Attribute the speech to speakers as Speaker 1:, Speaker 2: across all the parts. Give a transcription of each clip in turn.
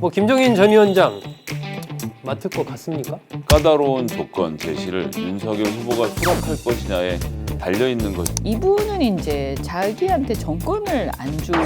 Speaker 1: 뭐 김종인 전 위원장 맡을 것 같습니까?
Speaker 2: 까다로운 조건 제시를 윤석열 후보가 수락할 것이냐에 달려 있는 것.
Speaker 3: 이분은 이제 자기한테 정권을 안 주면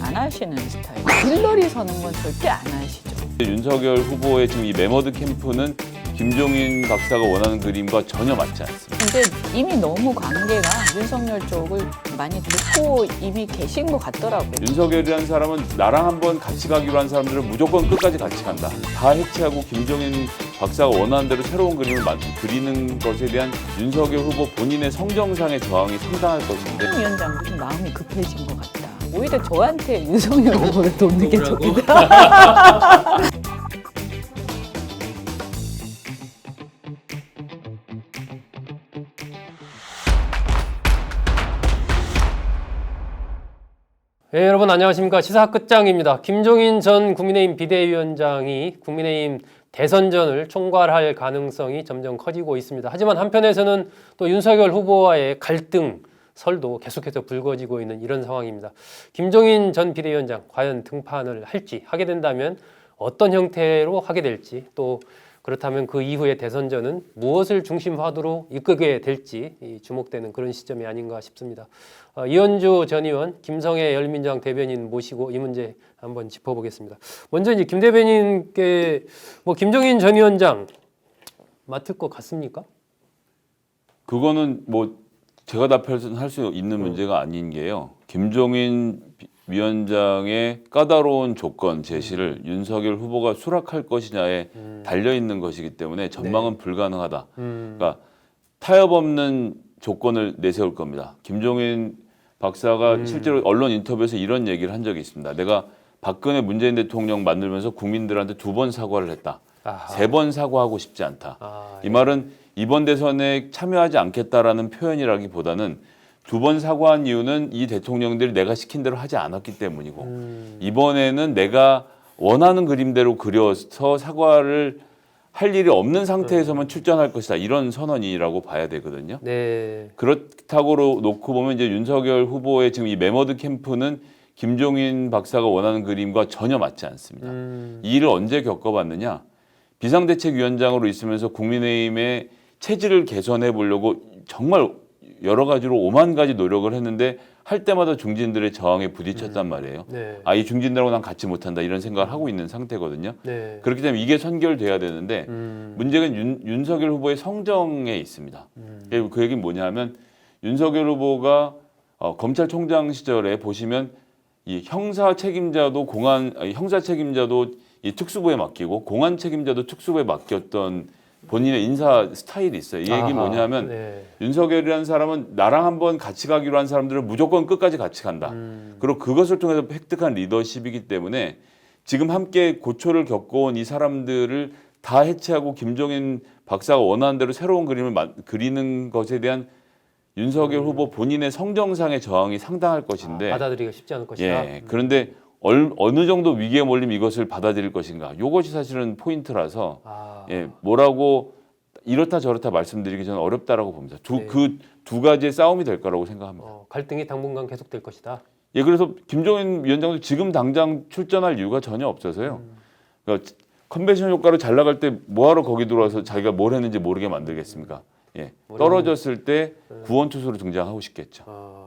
Speaker 3: 안 하시는 스타일. 들러리 서는 건 절대 안 하시죠.
Speaker 2: 윤석열 후보의 지금 이 메머드 캠프는 김종인 박사가 원하는 그림과 전혀 맞지 않습니다.
Speaker 3: 근데 이미 너무 관계가 윤석열 쪽을 많이 듣고 이미 계신 것 같더라고요.
Speaker 2: 윤석열이라는 사람은 나랑 한번 같이 가기로 한 사람들은 무조건 끝까지 같이 간다. 다 해체하고 김종인 박사가 원하는 대로 새로운 그림을 만- 그리는 것에 대한 윤석열 후보 본인의 성정상의 저항이 상당할 것인데
Speaker 3: 임 위원장도 좀 마음이 급해진 것 같다. 오히려 저한테 윤석열 후보를 돕는 게? 좋겠다.
Speaker 1: 네, 여러분 안녕하십니까 시사 끝장입니다. 김종인 전 국민의힘 비대위원장이 국민의힘 대선전을 총괄할 가능성이 점점 커지고 있습니다. 하지만 한편에서는 또 윤석열 후보와의 갈등 설도 계속해서 불거지고 있는 이런 상황입니다. 김종인 전 비대위원장 과연 등판을 할지 하게 된다면 어떤 형태로 하게 될지 또 그렇다면 그 이후의 대선전은 무엇을 중심화두로 이끌게 될지 이 주목되는 그런 시점이 아닌가 싶습니다. 어, 이현주 전 의원, 김성애 열민정 대변인 모시고 이 문제 한번 짚어보겠습니다. 먼저 이제 김 대변인께 뭐 김종인 전 위원장 맡을 것 같습니까?
Speaker 2: 그거는 뭐 제가 답할 수 있는 문제가 아닌 게요. 김종인 비- 위원장의 까다로운 조건 제시를 윤석열 후보가 수락할 것이냐에 달려 있는 것이기 때문에 전망은 불가능하다.
Speaker 1: 음,
Speaker 2: 그러니까 타협 없는 조건을 내세울 겁니다. 김종인 박사가 실제로 언론 인터뷰에서 이런 얘기를 한 적이 있습니다. 내가 박근혜 문재인 대통령 만들면서 국민들한테 두 번 사과를 했다. 세 번 사과하고 싶지 않다.
Speaker 1: 아,
Speaker 2: 이 말은 이번 대선에 참여하지 않겠다라는 표현이라기보다는 두 번 사과한 이유는 이 대통령들이 내가 시킨 대로 하지 않았기 때문이고
Speaker 1: 음,
Speaker 2: 이번에는 내가 원하는 그림대로 그려서 사과를 할 일이 없는 상태에서만 출전할 것이다 이런 선언이라고 봐야 되거든요.
Speaker 1: 네,
Speaker 2: 그렇다고 놓고 보면 이제 윤석열 후보의 지금 이 메머드 캠프는 김종인 박사가 원하는 그림과 전혀 맞지 않습니다.
Speaker 1: 음,
Speaker 2: 이 일을 언제 겪어봤느냐? 비상대책위원장으로 있으면서 국민의힘의 체질을 개선해 보려고 정말 여러 가지로 오만 가지 노력을 했는데 할 때마다 중진들의 저항에 부딪혔단 말이에요.
Speaker 1: 네,
Speaker 2: 아, 이 중진들하고 난 같이 못한다 이런 생각을 하고 있는 상태거든요.
Speaker 1: 네,
Speaker 2: 그렇기 때문에 이게 선결돼야 되는데
Speaker 1: 음,
Speaker 2: 문제는 윤, 윤석열 후보의 성정에 있습니다.
Speaker 1: 음.
Speaker 2: 그- 그 얘기는 뭐냐면 윤석열 후보가 어, 검찰총장 시절에 보시면 이 형사 책임자도 공안 아니, 형사 책임자도 이 특수부에 맡기고 공안 책임자도 특수부에 맡겼던 본인의 인사 스타일이 있어요. 이 얘기
Speaker 1: 아하,
Speaker 2: 뭐냐면
Speaker 1: 네,
Speaker 2: 윤석열이라는 사람은 나랑 한번 같이 가기로 한 사람들은 무조건 끝까지 같이 간다.
Speaker 1: 음,
Speaker 2: 그리고 그것을 통해서 획득한 리더십이기 때문에 지금 함께 고초를 겪어온 이 사람들을 다 해체하고 김종인 박사가 원하는 대로 새로운 그림을 마- 그리는 것에 대한 윤석열 후보 본인의 성정상의 저항이 상당할 것인데
Speaker 1: 아, 받아들이기가 쉽지 않을 것이다.
Speaker 2: 예 그런데 얼, 어느 정도 위기에 몰리면 이것을 받아들일 것인가 이것이 사실은 포인트라서
Speaker 1: 아,
Speaker 2: 예 뭐라고 이렇다 저렇다 말씀드리기 저는 어렵다라고 봅니다 두
Speaker 1: 네.
Speaker 2: 그두 가지의 싸움이 될 거라고 생각합니다.
Speaker 1: 어, 갈등이 당분간 계속될 것이다.
Speaker 2: 예, 그래서 김종인 위원장도 지금 당장 출전할 이유가 전혀 없어서요. 그러니까 컨벤션 효과로 잘 나갈 때 뭐하러 거기 들어와서 자기가 뭘 했는지 모르게 만들겠습니까? 예, 떨어졌을 때 구원 투수로 등장하고 싶겠죠.
Speaker 1: 아,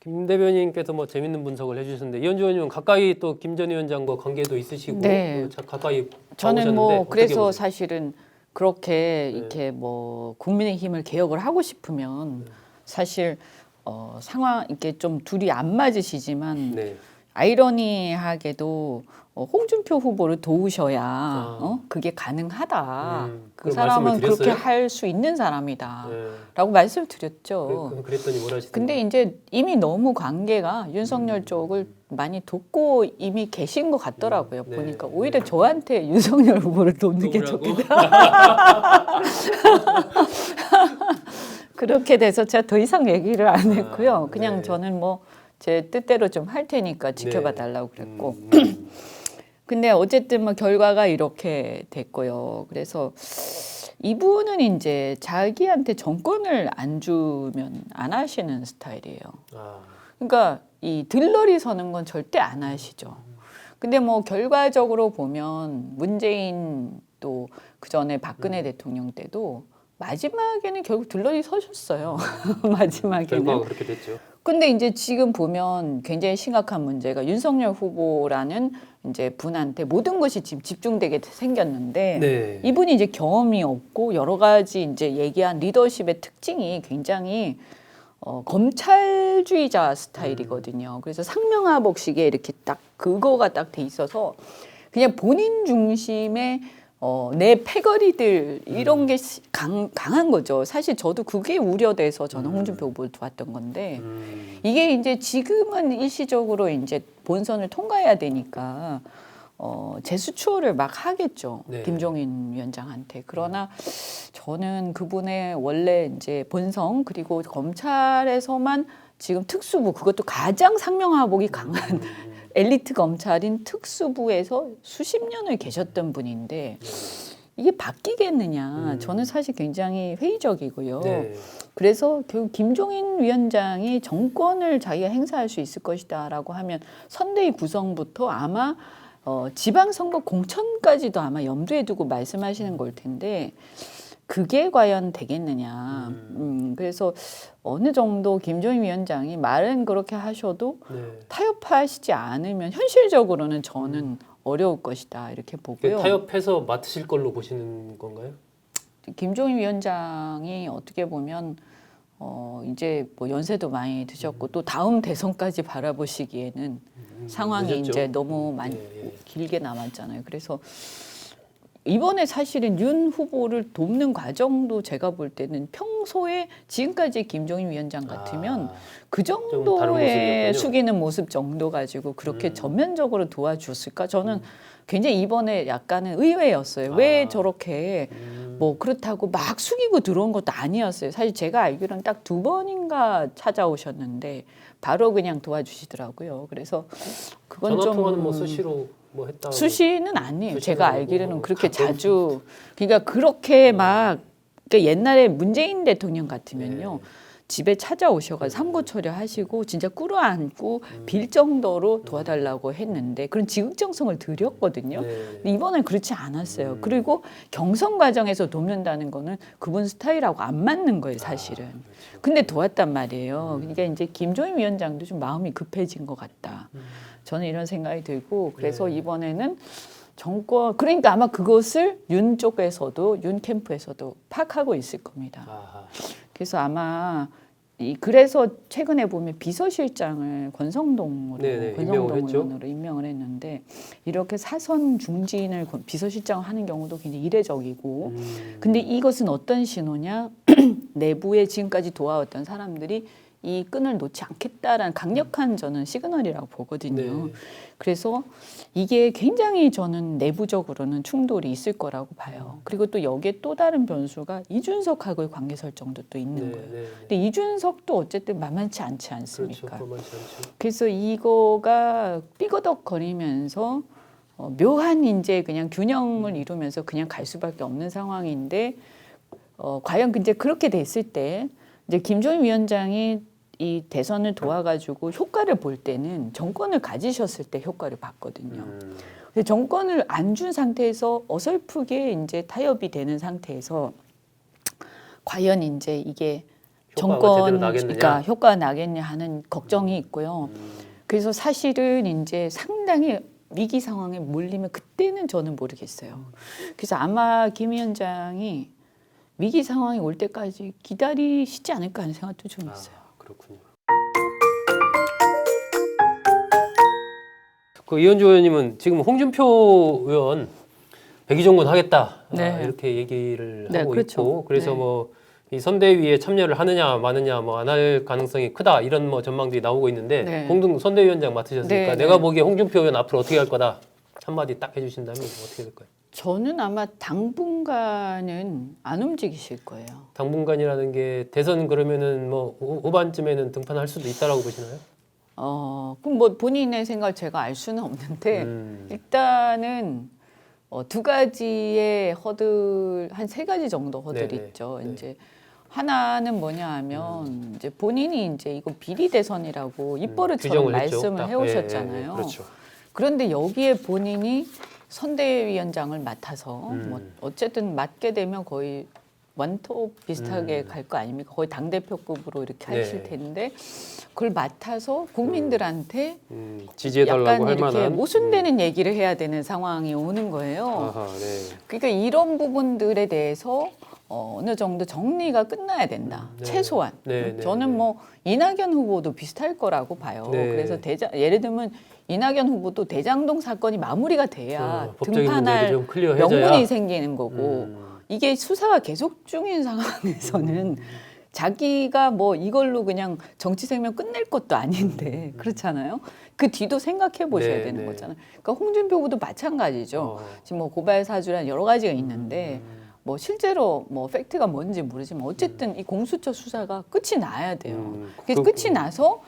Speaker 1: 김 대변인께서 뭐 재밌는 분석을 해주셨는데 이현주 의원님은 가까이 또 김 전 위원장과 관계도 있으시고
Speaker 3: 네.
Speaker 1: 또 자- 가까이
Speaker 3: 저는
Speaker 1: 봐오셨는데
Speaker 3: 뭐
Speaker 1: 어떻게
Speaker 3: 그래서
Speaker 1: 보세요?
Speaker 3: 사실은 그렇게 이렇게 뭐 국민의힘을 개혁을 하고 싶으면 사실 어, 상황 이렇게 좀 둘이 안 맞으시지만
Speaker 1: 네.
Speaker 3: 아이러니하게도 어, 홍준표 후보를 도우셔야 어? 그게 가능하다.
Speaker 1: 아. 음,
Speaker 3: 그 사람은 그렇게? 할 수 있는 사람이다.
Speaker 1: 네.
Speaker 3: 라고 말씀을 드렸죠.
Speaker 1: 그, 그랬 더니 뭐라 하시던가요?
Speaker 3: 근데 이제 이미 너무 관계가 윤석열 쪽을 많이 돕고 이미 계신 것 같더라고요.
Speaker 1: 네.
Speaker 3: 보니까 오히려 저한테 윤석열 후보를 돕는 게? 좋겠다. 그렇게 돼서 제가 더 이상 얘기를 안 했고요. 그냥
Speaker 1: 네.
Speaker 3: 저는 뭐 제 뜻대로 좀 할 테니까 지켜봐
Speaker 1: 네.
Speaker 3: 달라고 그랬고.
Speaker 1: 음, 음.
Speaker 3: 근데 어쨌든 뭐 결과가 이렇게 됐고요. 그래서 이분은 이제 자기한테 정권을 안 주면 안 하시는 스타일이에요.
Speaker 1: 아,
Speaker 3: 그러니까 이 들러리 서는 건 절대 안 하시죠. 근데 뭐 결과적으로 보면 문재인 또 그 전에 박근혜 대통령 때도 마지막에는 결국 둘러리 서셨어요. 마지막에는.
Speaker 1: 결과가 그렇게 됐죠.
Speaker 3: 근데 이제 지금 보면 굉장히 심각한 문제가 윤석열 후보라는 이제 분한테 모든 것이 지금 집중되게 생겼는데
Speaker 1: 네.
Speaker 3: 이분이 이제 경험이 없고 여러 가지 이제 얘기한 리더십의 특징이 굉장히 어, 검찰주의자 스타일이거든요. 그래서 상명하복식에 이렇게 딱 그거가 딱 돼 있어서 그냥 본인 중심의 어, 내 패거리들 이런 게 강, 강한 거죠. 사실 저도 그게 우려돼서 저는 홍준표 후보를 도왔던 건데
Speaker 1: 음.
Speaker 3: 이게 이제 지금은 일시적으로 이제 본선을 통과해야 되니까 어, 재수추어를 막 하겠죠.
Speaker 1: 네.
Speaker 3: 김종인 위원장한테. 그러나 저는 그분의 원래 이제 본성 그리고 검찰에서만 지금 특수부 그것도 가장 상명하복이 강한
Speaker 1: 음.
Speaker 3: 엘리트 검찰인 특수부에서 수십 년을 계셨던 분인데 이게 바뀌겠느냐
Speaker 1: 음.
Speaker 3: 저는 사실 굉장히 회의적이고요.
Speaker 1: 네.
Speaker 3: 그래서 결국 김종인 위원장이 정권을 자기가 행사할 수 있을 것이다라고 하면 선대위 구성부터 아마 어, 지방선거 공천까지도 아마 염두에 두고 말씀하시는 걸 텐데 그게 과연 되겠느냐. 음, 그래서 어느 정도 김종인 위원장이 말은 그렇게 하셔도
Speaker 1: 네.
Speaker 3: 타협하시지 않으면 현실적으로는 저는 어려울 것이다 이렇게
Speaker 1: 그
Speaker 3: 보고요.
Speaker 1: 타협해서 맡으실 걸로 보시는 건가요?
Speaker 3: 김종인 위원장이 어떻게 보면 어 이제 뭐 연세도 많이 드셨고 또 다음 대선까지 바라보시기에는
Speaker 1: 음,
Speaker 3: 상황이
Speaker 1: 늦었죠.
Speaker 3: 이제 너무 많이
Speaker 1: 예, 예.
Speaker 3: 길게 남았잖아요. 그래서 이번에 사실은 윤 후보를 돕는 과정도 제가 볼 때는 평소에 지금까지 김종인 위원장 같으면
Speaker 1: 아,
Speaker 3: 그 정도의. 숙이는 모습 정도 가지고 그렇게
Speaker 1: 음.
Speaker 3: 전면적으로 도와줬을까? 저는 굉장히 이번에 약간은 의외였어요. 왜
Speaker 1: 아.
Speaker 3: 저렇게
Speaker 1: 음.
Speaker 3: 뭐 그렇다고 막 숙이고 들어온 것도 아니었어요. 사실 제가 알기로는 딱 두 번인가 찾아오셨는데 바로 그냥 도와주시더라고요. 그래서 그건
Speaker 1: 전화
Speaker 3: 좀
Speaker 1: 통화는 뭐 수시로 뭐 했다.
Speaker 3: 수시는 아니에요.
Speaker 1: 수시는
Speaker 3: 제가
Speaker 1: 아니고
Speaker 3: 알기로는
Speaker 1: 뭐
Speaker 3: 그렇게
Speaker 1: 가끔
Speaker 3: 자주 그러니까 그렇게 막 그러니까 옛날에 문재인 대통령 같으면요.
Speaker 1: 네.
Speaker 3: 집에 찾아오셔가지고 삼고 처리하시고 진짜 꿇어안고
Speaker 1: 음.
Speaker 3: 빌 정도로 도와달라고 했는데 그런 지극정성을 드렸거든요.
Speaker 1: 네.
Speaker 3: 근데 이번엔 그렇지 않았어요.
Speaker 1: 음.
Speaker 3: 그리고 경선 과정에서 돕는다는 거는 그분 스타일하고 안 맞는 거예요, 사실은.
Speaker 1: 아, 그렇죠.
Speaker 3: 근데 도왔단 말이에요. 그러니까 이제 김종인 위원장도 좀 마음이 급해진 것 같다.
Speaker 1: 음.
Speaker 3: 저는 이런 생각이 들고 그래서
Speaker 1: 네.
Speaker 3: 이번에는 정권 그러니까 아마 그것을 윤 쪽에서도 윤 캠프에서도 파악하고 있을 겁니다.
Speaker 1: 아하.
Speaker 3: 그래서 아마 이 그래서 최근에 보면 비서실장을 권성동으로
Speaker 1: 네네,
Speaker 3: 권성동 임명을 했는데 이렇게 사선 중진을 권- 비서실장 하는 경우도 굉장히 이례적이고
Speaker 1: 음.
Speaker 3: 근데 이것은 어떤 신호냐 내부에 지금까지 도와왔던 사람들이 이 끈을 놓지 않겠다라는 강력한 저는 시그널이라고 보거든요.
Speaker 1: 네.
Speaker 3: 그래서 이게 굉장히 저는 내부적으로는 충돌이 있을 거라고 봐요. 그리고 또 여기에 또 다른 변수가 이준석하고의 관계 설정도 또 있는
Speaker 1: 네,
Speaker 3: 거예요.
Speaker 1: 네, 네.
Speaker 3: 근데 이준석도 어쨌든 만만치 않지
Speaker 1: 그렇죠.
Speaker 3: 않습니까?
Speaker 1: 만만치 않죠.
Speaker 3: 그래서 이거가 삐거덕거리면서 어, 묘한 이제 그냥 균형을 이루면서 그냥 갈 수밖에 없는 상황인데 어, 과연 이제 그렇게 됐을 때 이제 김종인 위원장이 이 대선을 도와가지고 효과를 볼 때는 정권을 가지셨을 때 효과를 봤거든요.
Speaker 1: 음.
Speaker 3: 근데 정권을 안 준 상태에서 어설프게 이제 타협이 되는 상태에서 과연 이제 이게 정권? 그러니까 효과가 나겠냐 하는 걱정이 있고요.
Speaker 1: 음.
Speaker 3: 그래서 사실은 이제 상당히 위기 상황에 몰리면 그때는 저는 모르겠어요. 그래서 아마 김 위원장이 위기 상황이 올 때까지 기다리시지 않을까 하는 생각도 좀 있어요.
Speaker 1: 아, 그렇군요. 그 이현주 의원님은 지금 홍준표 의원 백의종군 하겠다 아,
Speaker 3: 네.
Speaker 1: 이렇게 얘기를
Speaker 3: 네,
Speaker 1: 하고
Speaker 3: 그렇죠.
Speaker 1: 있고 그래서
Speaker 3: 네.
Speaker 1: 뭐이 선대위에 참여를 하느냐 마느냐 뭐 안 할 가능성이 크다 이런 뭐 전망들이 나오고 있는데
Speaker 3: 네.
Speaker 1: 홍등 선대위원장 맡으셨으니까
Speaker 3: 네,
Speaker 1: 내가
Speaker 3: 네.
Speaker 1: 보기에 홍준표 의원 앞으로 어떻게 할 거다 한마디 딱 해주신다면 어떻게 될까요?
Speaker 3: 저는 아마 당분간은 안 움직이실 거예요.
Speaker 1: 당분간이라는 게 대선 그러면은 뭐 후- 후반쯤에는 등판할 수도 있다라고 보시나요?
Speaker 3: 어, 그럼 뭐 본인의 생각을 제가 알 수는 없는데
Speaker 1: 음.
Speaker 3: 일단은 어, 두 가지의 허들 한 세 가지 정도 허들이
Speaker 1: 네네.
Speaker 3: 있죠.
Speaker 1: 네.
Speaker 3: 이제 하나는 뭐냐 하면 이제 본인이 이제 이거 비리 대선이라고 입버릇처럼
Speaker 1: 규정을 했죠.
Speaker 3: 말씀을
Speaker 1: 딱.
Speaker 3: 해오셨잖아요.
Speaker 1: 예, 예, 예, 그렇죠.
Speaker 3: 그런데 여기에 본인이 선대위원장을 맡아서
Speaker 1: 음.
Speaker 3: 뭐 어쨌든 맡게 되면 거의 원톱 비슷하게 갈거 아닙니까? 거의 당 대표급으로 이렇게
Speaker 1: 음. 네.
Speaker 3: 하실 텐데 그걸 맡아서 국민들한테
Speaker 1: 음, 지지해달라고
Speaker 3: 약간
Speaker 1: 할
Speaker 3: 이렇게 모순되는 얘기를 해야 되는 상황이 오는 거예요.
Speaker 1: 아하, 네.
Speaker 3: 그러니까 이런 부분들에 대해서 어, 어느 정도 정리가 끝나야 된다.
Speaker 1: 네.
Speaker 3: 최소한.
Speaker 1: 네, 네,
Speaker 3: 저는
Speaker 1: 네.
Speaker 3: 뭐 이낙연 후보도 비슷할 거라고 봐요.
Speaker 1: 네.
Speaker 3: 그래서 대장 예를 들면 이낙연 후보도 대장동 사건이 마무리가 돼야
Speaker 1: 문제도
Speaker 3: 등판할 명분이 생기는 거고
Speaker 1: 음.
Speaker 3: 이게 수사가 계속 중인 상황에서는 자기가 뭐 이걸로 그냥 정치 생명 끝낼 것도 아닌데 그렇잖아요. 그 뒤도 생각해 보셔야
Speaker 1: 네,
Speaker 3: 되는
Speaker 1: 네.
Speaker 3: 거잖아요. 그러니까 홍준표 후보도 마찬가지죠.
Speaker 1: 어.
Speaker 3: 지금 뭐 고발 사주란 여러 가지가 있는데
Speaker 1: 음.
Speaker 3: 뭐 실제로 뭐 팩트가 뭔지 모르지만 어쨌든 이 공수처 수사가 끝이 나야 돼요.
Speaker 1: 음,
Speaker 3: 그- 끝이 나서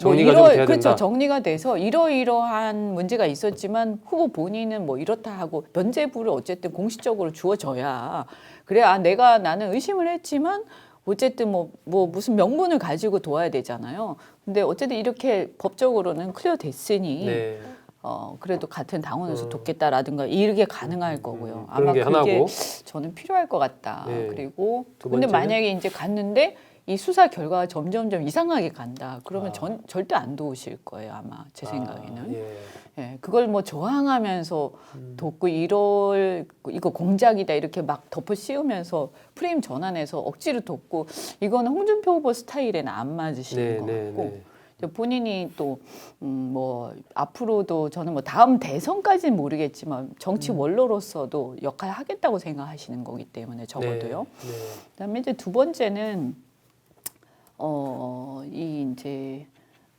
Speaker 1: 정리가 뭐좀 돼야
Speaker 3: 그렇죠
Speaker 1: 된다.
Speaker 3: 정리가 돼서 이러이러한 문제가 있었지만 후보 본인은 뭐 이렇다 하고 면죄부를 어쨌든 공식적으로 주어져야 그래야 아, 내가 나는 의심을 했지만 어쨌든 뭐, 뭐 무슨 명분을 가지고 도와야 되잖아요. 근데 어쨌든 이렇게 법적으로는 클리어 됐으니
Speaker 1: 네.
Speaker 3: 어 그래도 같은 당원으로서
Speaker 1: 어.
Speaker 3: 돕겠다라든가 이게 가능할 거고요.
Speaker 1: 음, 그런
Speaker 3: 아마
Speaker 1: 게
Speaker 3: 그게
Speaker 1: 하나고
Speaker 3: 저는 필요할 것 같다.
Speaker 1: 네.
Speaker 3: 그리고
Speaker 1: 두
Speaker 3: 근데
Speaker 1: 번째는?
Speaker 3: 만약에 이제 갔는데 이 수사 결과가 점점점 이상하게 간다. 그러면
Speaker 1: 아.
Speaker 3: 전 절대 안 도우실 거예요. 아마 제 생각에는.
Speaker 1: 아, 예.
Speaker 3: 예, 그걸 뭐 저항하면서
Speaker 1: 음.
Speaker 3: 돕고 이럴 이거 공작이다 이렇게 막 덮어 씌우면서 프레임 전환해서 억지로 돕고 이거는 홍준표 후보 스타일에는 안 맞으시는
Speaker 1: 네,
Speaker 3: 것
Speaker 1: 네,
Speaker 3: 같고
Speaker 1: 네.
Speaker 3: 본인이 또음뭐 앞으로도 저는 뭐 다음 대선까지는 모르겠지만 정치
Speaker 1: 음.
Speaker 3: 원로로서도 역할 하겠다고 생각하시는 거기 때문에 적어도요.
Speaker 1: 네, 네.
Speaker 3: 그다음에 이제 두 번째는 어 이 이제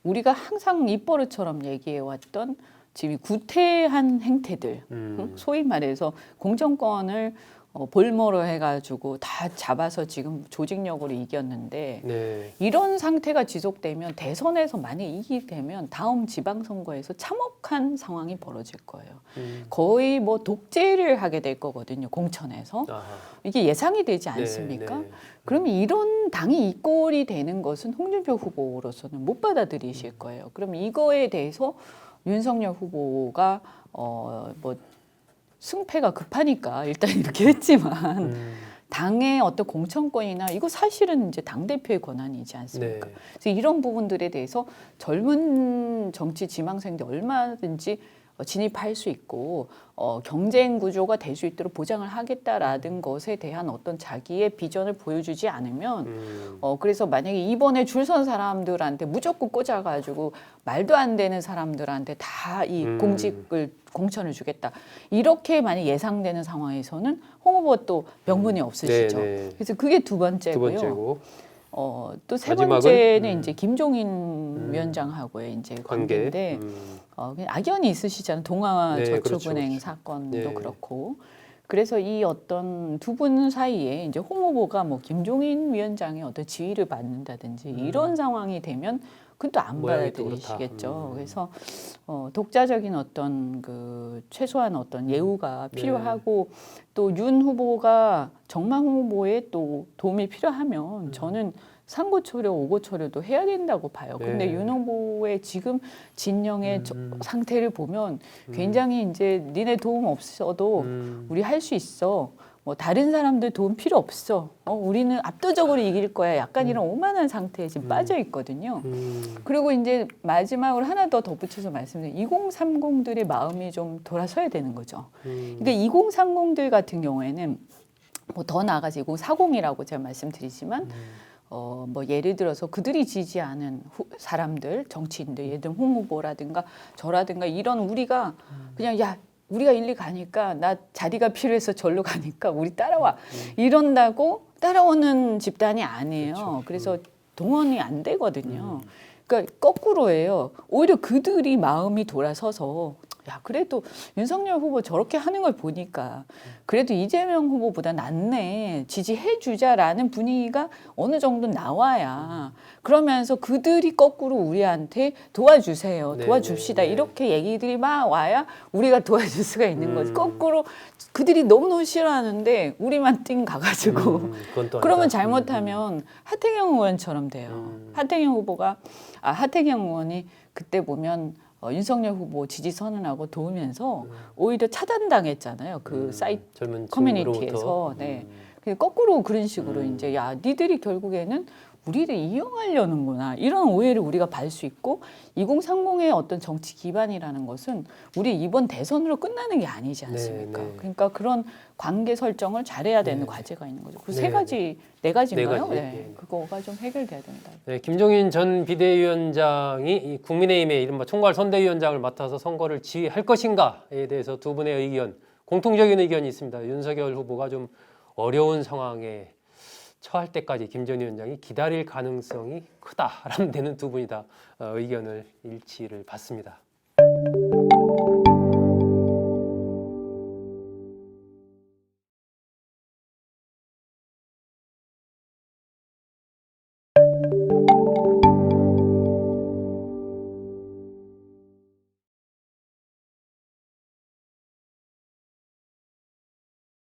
Speaker 3: 우리가 항상 입버릇처럼 얘기해 왔던 지금 이 구태한 행태들
Speaker 1: 음.
Speaker 3: 응? 소위 말해서 공정권을 어, 볼모로 해가지고 다 잡아서 지금 조직력으로 이겼는데
Speaker 1: 네.
Speaker 3: 이런 상태가 지속되면 대선에서 만약 이기게 되면 다음 지방선거에서 참혹한 상황이 벌어질 거예요.
Speaker 1: 음.
Speaker 3: 거의 뭐 독재를 하게 될 거거든요. 공천에서
Speaker 1: 아하.
Speaker 3: 이게 예상이 되지
Speaker 1: 네,
Speaker 3: 않습니까?
Speaker 1: 네.
Speaker 3: 그러면 이런 당이 이 꼴이 되는 것은 홍준표 후보로서는 못 받아들이실 거예요. 그럼 이거에 대해서 윤석열 후보가 어뭐 승패가 급하니까 일단 이렇게 했지만
Speaker 1: 음.
Speaker 3: 당의 어떤 공천권이나 이거 사실은 이제 당 대표의 권한이지 않습니까?
Speaker 1: 네.
Speaker 3: 그래서 이런 부분들에 대해서 젊은 정치 지망생들 얼마든지 어, 진입할 수 있고 어, 경쟁 구조가 될 수 있도록 보장을 하겠다라는 것에 대한 어떤 자기의 비전을 보여주지 않으면
Speaker 1: 음.
Speaker 3: 어 그래서 만약에 이번에 줄 선 사람들한테 무조건 꽂아가지고 말도 안 되는 사람들한테 다이
Speaker 1: 음.
Speaker 3: 공직을 공천을 주겠다 이렇게 만약 예상되는 상황에서는 홍 후보 또 명분이 없으시죠.
Speaker 1: 네, 네.
Speaker 3: 그래서 그게
Speaker 1: 두두
Speaker 3: 번째고요.
Speaker 1: 번째고
Speaker 3: 어, 또 세? 번째는
Speaker 1: 음.
Speaker 3: 이제 김종인 위원장하고의 이제
Speaker 1: 관계.
Speaker 3: 관계인데
Speaker 1: 음.
Speaker 3: 어, 악연이 있으시잖아요. 동아와
Speaker 1: 네,
Speaker 3: 저축은행
Speaker 1: 그렇죠.
Speaker 3: 사건도
Speaker 1: 네.
Speaker 3: 그렇고. 그래서 이 어떤 두 분 사이에 이제 홍 후보가 뭐 김종인 위원장의 어떤 지위를 받는다든지 이런 상황이 되면 그건 또안
Speaker 1: 음.
Speaker 3: 받아들이시겠죠.
Speaker 1: 음.
Speaker 3: 그래서 어, 독자적인 어떤 그 최소한 어떤 예우가
Speaker 1: 네.
Speaker 3: 필요하고 또윤 후보가 정망 후보의 또 도움이 필요하면
Speaker 1: 음.
Speaker 3: 저는 상고초려 오고초려도 해야 된다고 봐요. 근데
Speaker 1: 네.
Speaker 3: 윤 후보의 지금 진영의 저-
Speaker 1: 음.
Speaker 3: 상태를 보면 굉장히 이제 니네 도움 없어도
Speaker 1: 음.
Speaker 3: 우리 할 수 있어. 뭐 다른 사람들 도움 필요 없어. 어, 우리는 압도적으로 이길 거야. 약간 이런 오만한 상태에 지금 빠져 있거든요.
Speaker 1: 음.
Speaker 3: 그리고 이제 마지막으로 하나 더 덧붙여서 말씀드리면 2030들의 마음이 좀 돌아서야 되는 거죠.
Speaker 1: 음.
Speaker 3: 그러니까 2030들 같은 경우에는 뭐 더 나아가서 2040이라고 제가 말씀드리지만 어 뭐 예를 들어서 그들이 지지하는 후, 사람들 정치인들 예를 들면 홍 후보라든가 저라든가 이런 우리가 그냥 야 우리가 일리 가니까 나 자리가 필요해서 절로 가니까 우리 따라와 이런다고 따라오는 집단이 아니에요. 그래서 동원이 안 되거든요. 그러니까 거꾸로예요. 오히려 그들이 마음이 돌아서서 야 그래도 윤석열 후보 저렇게 하는 걸 보니까 그래도 이재명 후보보다 낫네 지지해 주자라는 분위기가 어느 정도 나와야 그러면서 그들이 거꾸로 우리한테 도와주세요
Speaker 1: 네,
Speaker 3: 도와줍시다
Speaker 1: 네, 네.
Speaker 3: 이렇게 얘기들이 막 와야 우리가 도와줄 수가 있는 거지
Speaker 1: 음.
Speaker 3: 거꾸로 그들이 너무너무 싫어하는데 우리만 띵 가가지고
Speaker 1: 음,
Speaker 3: 그러면. 잘못하면 하태경 의원처럼 돼요.
Speaker 1: 음.
Speaker 3: 하태경 후보가 아 하태경 의원이 그때 보면 어, 윤석열 후보 지지 선언하고 도우면서 오히려 차단당했잖아요. 그
Speaker 1: 음,
Speaker 3: 사이트 커뮤니티에서. 네.
Speaker 1: 음.
Speaker 3: 그 거꾸로 그런 식으로
Speaker 1: 음.
Speaker 3: 이제 야 니들이 결국에는 우리를 이용하려는구나 이런 오해를 우리가 받을 수 있고 2030의 어떤 정치 기반이라는 것은 우리 이번 대선으로 끝나는 게 아니지 않습니까?
Speaker 1: 네, 네.
Speaker 3: 그러니까 그런 관계 설정을 잘해야 되는
Speaker 1: 네.
Speaker 3: 과제가 있는 거죠. 그
Speaker 1: 네,
Speaker 3: 세 가지 네 가지인가요?
Speaker 1: 네 가지,
Speaker 3: 네,
Speaker 1: 네.
Speaker 3: 그거가 좀 해결돼야 된다.
Speaker 1: 네, 김종인 전 비대위원장이 이 국민의힘의 이른바 총괄 선대위원장을 맡아서 선거를 지휘할 것인가에 대해서 두 분의 의견, 공통적인 의견이 있습니다. 윤석열 후보가 좀 어려운 상황에 처할 때까지 김전 위원장이 기다릴 가능성이 크다라는 데는 두 분이 다 어, 의견을 일치를 받습니다.